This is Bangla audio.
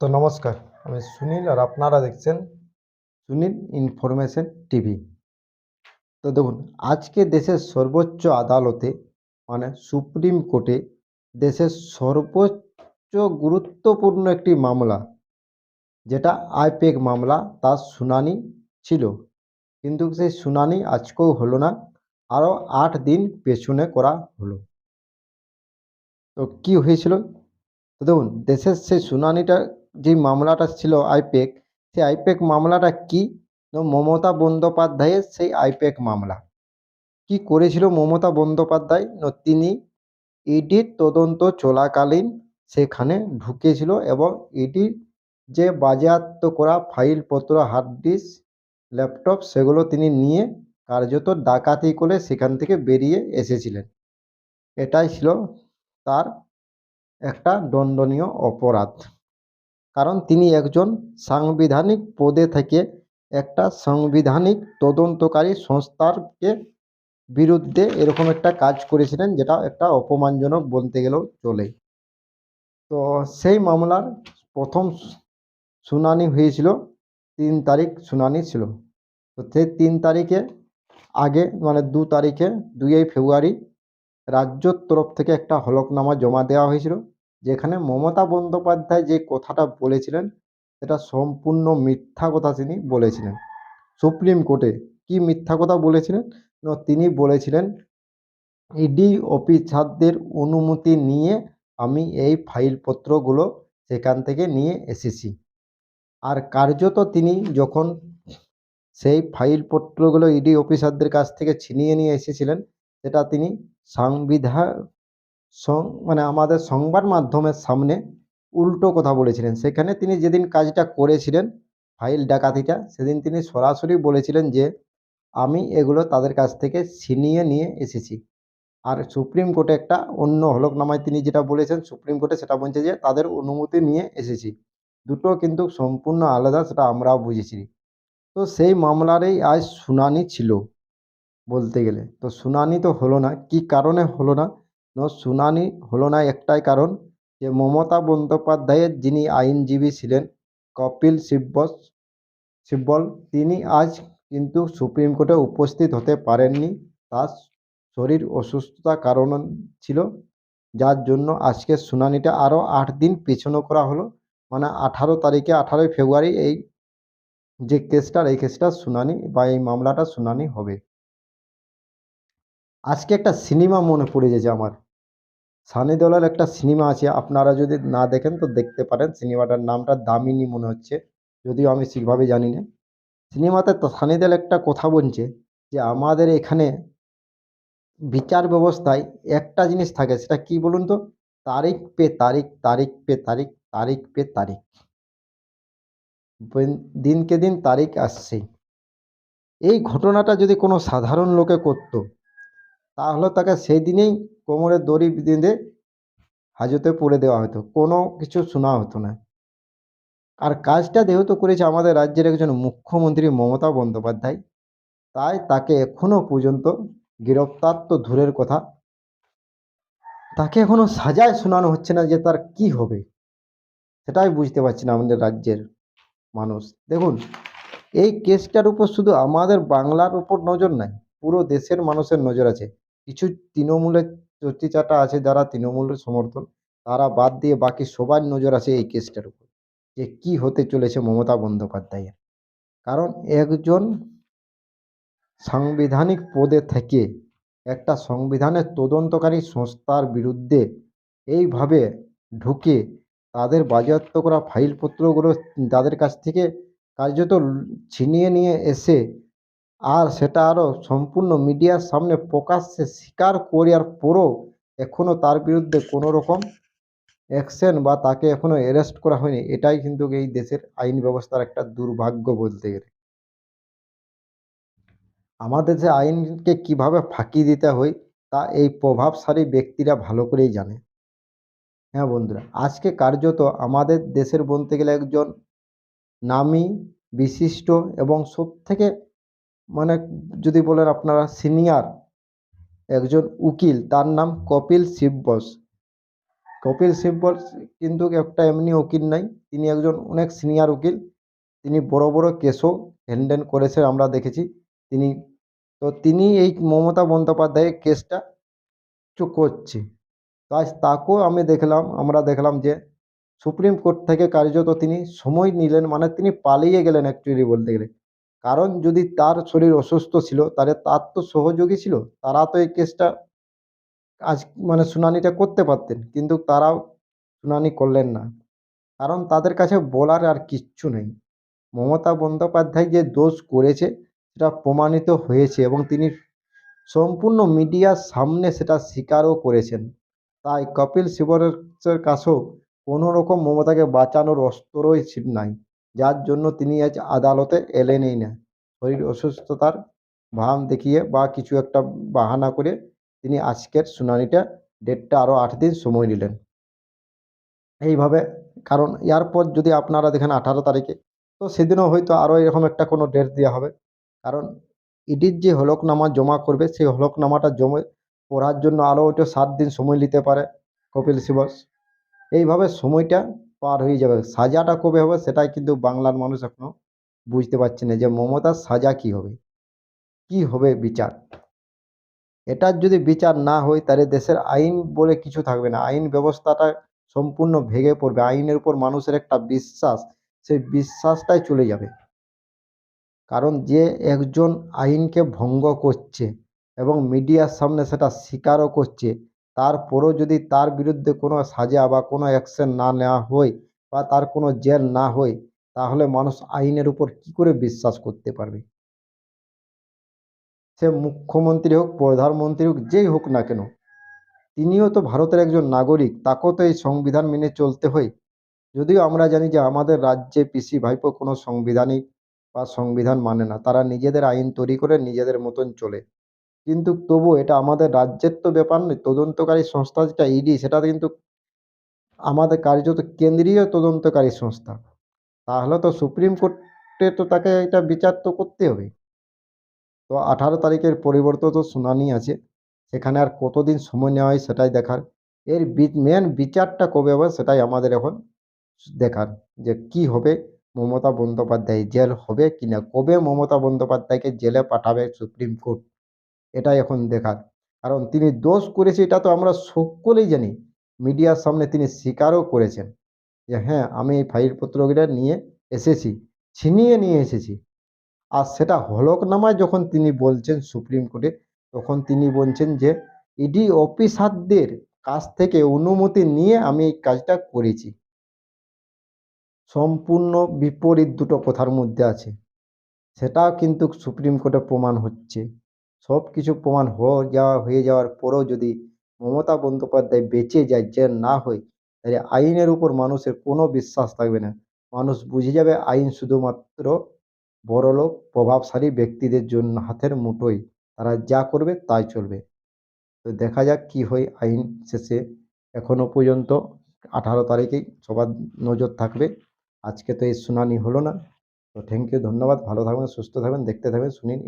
তো নমস্কার, আমি সুনীল আর আপনারা দেখছেন সুনীল ইনফরমেশন টিভি। তো দেখুন, আজকে দেশের সর্বোচ্চ আদালতে মানে সুপ্রিম কোর্টে, দেশের সর্বোচ্চ গুরুত্বপূর্ণ একটি মামলা, যেটা আইপেক মামলা, তার শুনানি ছিল। কিন্তু সেই শুনানি আজকেও হলো না, আরও আট দিন পেছনে করা হলো। তো কি হয়েছিল? তো দেখুন, দেশের সেই শুনানিটা যে মামলাটা ছিল আইপেক, সেই আইপেক মামলাটা কি? মমতা বন্দ্যোপাধ্যায়ের সেই আইপেক মামলা। কি করেছিল মমতা বন্দ্যোপাধ্যায়? তিনি ইডির তদন্ত চলাকালীন সেখানে ঢুকেছিল এবং ইডির যে বাজেয়াপ্ত করা ফাইলপত্র, হার্ড ডিস্ক, ল্যাপটপ, সেগুলো তিনি নিয়ে কার্যত ডাকাতি করে সেখান থেকে বেরিয়ে এসেছিলেন। এটাই ছিল তার একটা দণ্ডনীয় অপরাধ। কারণ তিনি একজন সাংবিধানিক পদে থেকে একটা সাংবিধানিক তদন্তকারী সংস্থারকে বিরুদ্ধে এরকম একটা কাজ করেছিলেন যেটা একটা অপমানজনক বলতে গেলেও চলে। তো সেই মামলার প্রথম শুনানি হয়েছিল, তিন তারিখ শুনানি ছিল। তো সেই তিন তারিখে আগে মানে দু তারিখে দুই ফেব্রুয়ারি রাজ্যর তরফ থেকে একটা হলফনামা জমা দেওয়া হয়েছিল, যেখানে মমতা বন্দ্যোপাধ্যায় যে কথাটা বলেছিলেন, সেটা সম্পূর্ণ মিথ্যা কথা তিনি বলেছিলেন। সুপ্রিম কোর্টে কি মিথ্যা কথা বলেছিলেন? তিনি বলেছিলেন, ইডি অফিসারদের অনুমতি নিয়ে আমি এই ফাইলপত্রগুলো সেখান থেকে নিয়ে এসেছি। আর কার্যত তিনি যখন সেই ফাইলপত্রগুলো ইডি অফিসারদের কাছ থেকে ছিনিয়ে নিয়ে এসেছিলেন সেটা তিনি সাংবিধান মানে আমাদের সংবাদ মাধ্যমের সামনে উল্টো কথা বলেছিলেন। সেখানে তিনি যেদিন কাজটা করেছিলেন, ফাইল ডাকাতিটা, সেদিন তিনি সরাসরি বলেছিলেন যে, আমি এগুলো তাদের কাছ থেকে ছিনিয়ে নিয়ে এসেছি। আর সুপ্রিম কোর্টে একটা অন্য হলকনামায় তিনি যেটা বলেছেন, সুপ্রিম কোর্টে সেটা বলছে যে, তাদের অনুমতি নিয়ে এসেছি। দুটো কিন্তু সম্পূর্ণ আলাদা, সেটা আমরাও বুঝেছি। তো সেই মামলারই আজ শুনানি ছিল। বলতে গেলে। তো শুনানি তো হলো না। কি কারণে হলো না? শুনানি হলো না একটাই কারণ যে মমতা বন্দ্যোপাধ্যায়ের যিনি আইনজীবী ছিলেন, কপিল সিব্বল সিব্বল তিনি আজ কিন্তু সুপ্রিম কোর্টে উপস্থিত হতে পারেননি। তার শরীর অসুস্থতা কারণ ছিল। যার জন্য আজকের শুনানিটা আরও আট দিন পেছনো করা হলো। মানে আঠারো তারিখে, আঠারোই ফেব্রুয়ারি এই যে কেসটার এই কেসটার শুনানি বা এই মামলাটা শুনানি হবে। আজকে একটা সিনেমা মনে পড়ে গেছে আমার। সানি দেওয়ালের একটা সিনেমা আছে, আপনারা যদি না দেখেন তো দেখতে পারেন। সিনেমাটার নামটা দামিনী মনে হচ্ছে, যদিও আমি ঠিকভাবে জানি না। সিনেমাতে সানি দেওয়াল একটা কথা বলছে যে, আমাদের এখানে বিচার ব্যবস্থায় একটা জিনিস থাকে, সেটা কি বলুন তো? তারিখ পে তারিখ তারিখ পে তারিখ তারিখ পে তারিখ। দিনকে দিন তারিখ আসছে। এই ঘটনাটা যদি কোনো সাধারণ লোকে করতো তাহলে তাকে সেই দিনেই কোমরে দড়ি বেঁধে হাজতে পুড়ে দেওয়া হতো। কোনো কিছু শোনা হতো না। আর কাজটা যেহেতু করেছে আমাদের রাজ্যের একজন মুখ্যমন্ত্রী মমতা বন্দ্যোপাধ্যায়, তাই তাকে এখনও পর্যন্ত গ্রেপ্তার তো দূরের কথা। তাকে এখনও সাজায় শোনানো হচ্ছে না যে তার কি হবে। সেটাই বুঝতে পারছি না আমাদের রাজ্যের মানুষ। দেখুন, এই কেসটার উপর শুধু আমাদের বাংলার উপর নজর নাই, পুরো দেশের মানুষের নজর আছে। কিছু তৃণমূলের চর্চিচাটা আছে যারা তৃণমূলের সমর্থন, তারা বাদ দিয়ে বাকি সবার নজর আছে এই কেসটার উপর, যে কি হতে চলেছে মমতা বন্দ্যোপাধ্যায়ের। কারণ একজন সাংবিধানিক পদে থেকে একটা সংবিধানের তদন্তকারী সংস্থার বিরুদ্ধে এইভাবে ঢুকে তাদের বাজেয়াপ্ত করা ফাইলপত্রগুলো তাদের কাছ থেকে কার্যত ছিনিয়ে নিয়ে এসে আর সেটা আরও সম্পূর্ণ মিডিয়ার সামনে প্রকাশ্যে স্বীকার করার পরও এখনও তার বিরুদ্ধে কোনো রকম অ্যাকশন বা তাকে এখনও অ্যারেস্ট করা হয়নি। এটাই কিন্তু এই দেশের আইন ব্যবস্থার একটা দুর্ভাগ্য বলতে গেলে। আমাদের যে আইনকে কীভাবে ফাঁকি দিতে হয়, তা এই প্রভাবশালী ব্যক্তিরা ভালো করেই জানে। হ্যাঁ বন্ধুরা, আজকে কার্যত আমাদের দেশের বলতে গেলে একজন নামী, বিশিষ্ট এবং সব থেকে মানে যদি বলেন আপনারা সিনিয়র একজন উকিল, তার নাম কপিল সিব্বস কপিল সিব্বল কিন্তু একটা এমনি উকিল নাই, তিনি একজন অনেক সিনিয়র উকিল, তিনি বড় বড় কেসও হ্যান্ডেল করেছে আমরা দেখেছি। তিনি, তো তিনি এই মমতা বন্দ্যোপাধ্যায়ের কেসটা করছে। তাই তাকেও আমি দেখলাম, আমরা দেখলাম যে সুপ্রিম কোর্ট থেকে কার্যত তিনি সময় নিলেন মানে তিনি পালিয়ে গেলেন অ্যাকচুয়ালি বলতে গেলে। কারণ যদি তার শরীর অসুস্থ ছিল, তাহলে তার তো সহযোগী ছিল, তারা তো এই কেসটা আজ মানে শুনানিটা করতে পারতেন, কিন্তু তারাও শুনানি করলেন না। কারণ তাদের কাছে বলার আর কিচ্ছু নেই। মমতা বন্দ্যোপাধ্যায় যে দোষ করেছে, সেটা প্রমাণিত হয়েছে এবং তিনি সম্পূর্ণ মিডিয়ার সামনে সেটা স্বীকারও করেছেন। তাই কপিল সিবলের কাছেও কোনো রকম মমতাকে বাঁচানোর অস্ত্রই নাই। যার জন্য তিনি আজ আদালতে এলেনই না। শরীর অসুস্থতার ভান দেখিয়ে বা কিছু একটা বাহানা করে তিনি আজকের শুনানিটা ডেটটা আরও আট দিন সময় নিলেন। এইভাবে, কারণ এরপর যদি আপনারা দেখেন আঠারো তারিখে, তো সেদিনও হয়তো আরও এরকম একটা কোনো ডেট দেওয়া হবে। কারণ ইডির যে হলকনামা জমা করবে, সেই হলকনামাটা জমে পড়ার জন্য আরও ওইটা সাত দিন সময় নিতে পারে কপিল সিবল এইভাবে সময়টা পার হয়ে যাবে। সাজাটা কবে হবে সেটাই কিন্তু বাংলার মানুষ এখনও বুঝতে পারছে না যে মমতার সাজা কী হবে? কী হবে বিচার? এটার যদি বিচার না হয় তাহলে দেশের আইন বলে কিছু থাকবে না। আইন ব্যবস্থাটা সম্পূর্ণ ভেঙে পড়বে। আইনের উপর মানুষের একটা বিশ্বাস, সেই বিশ্বাসটাই চলে যাবে। কারণ যে একজন আইনকে ভঙ্গ করছে এবং মিডিয়ার সামনে সেটা স্বীকারও করছে তারপরও যদি তার বিরুদ্ধে কোনো সাজা বা কোনো অ্যাকশন না নেওয়া হয় বা তার কোনো জেল না হয়, তাহলে মানুষ আইনের উপর কি করে বিশ্বাস করতে পারবে? সে মুখ্যমন্ত্রী হোক, প্রধানমন্ত্রী হোক, যেই হোক না কেন, তিনিও তো ভারতের একজন নাগরিক, তাকেও তো এই সংবিধান মেনে চলতে হয়। যদিও আমরা জানি যে আমাদের রাজ্যে পিসি ভাইপো কোনো সাংবিধানিক বা সংবিধান মানে না, তারা নিজেদের আইন তৈরি করে নিজেদের মতন চলে। কিন্তু তবু এটা আমাদের রাজ্যের তো ব্যাপার নয়, তদন্তকারী সংস্থা যেটা ইডি সেটা কিন্তু আমাদের কার্যত কেন্দ্রীয় তদন্তকারী সংস্থা। তাহলে তো সুপ্রিম কোর্টে তো তাকে এটা বিচার তো করতে হবে। তো আঠারো তারিখের পরিবর্তিত শুনানি আছে, সেখানে আর কতদিন সময় নেওয়া হয় সেটাই দেখার। এর মেন বিচারটা কবে হবে সেটাই আমাদের এখন দেখার, যে কি হবে, মমতা বন্দ্যোপাধ্যায় জেল হবে কি না কবে মমতা বন্দ্যোপাধ্যায়কে জেলে পাঠাবে সুপ্রিম কোর্ট? এটাই এখন দেখার। কারণ তিনি দোষ করেছে এটা তো আমরা সকলেই জানি। মিডিয়ার সামনে তিনি স্বীকারও করেছেন যে হ্যাঁ আমি এই ফাইলপত্রগুলো নিয়ে এসেছি, ছিনিয়ে নিয়ে এসেছি। আর সেটা হলকনামায় যখন তিনি বলছেন সুপ্রিম কোর্টে, তখন তিনি বলছেন যে, ইডি অফিসারদের কাছ থেকে অনুমতি নিয়ে আমি এই কাজটা করেছি। সম্পূর্ণ বিপরীত দুটো কথার মধ্যে আছে। সেটাও কিন্তু সুপ্রিম কোর্টে প্রমাণ হচ্ছে। সব কিছু প্রমাণ হয়ে যাওয়া, হয়ে যাওয়ার পরেও যদি মমতা বন্দ্যোপাধ্যায় বেঁচে যায়, যে না হয়, তাহলে আইনের উপর মানুষের কোনো বিশ্বাস থাকবে না। মানুষ বুঝে যাবে আইন শুধুমাত্র বড়লোক, প্রভাবশালী ব্যক্তিদের জন্য হাতের মুঠোয়। তারা যা করবে, তাই চলবে। তো দেখা যাক কি হয় আইন শেষে। এখনও পর্যন্ত আঠারো তারিখেই সবার নজর থাকবে। আজকে তো এই শুনানি হলো না। তো থ্যাংক ইউ ধন্যবাদ। ভালো থাকবেন, সুস্থ থাকবেন, দেখতে থাকবেন সুনীল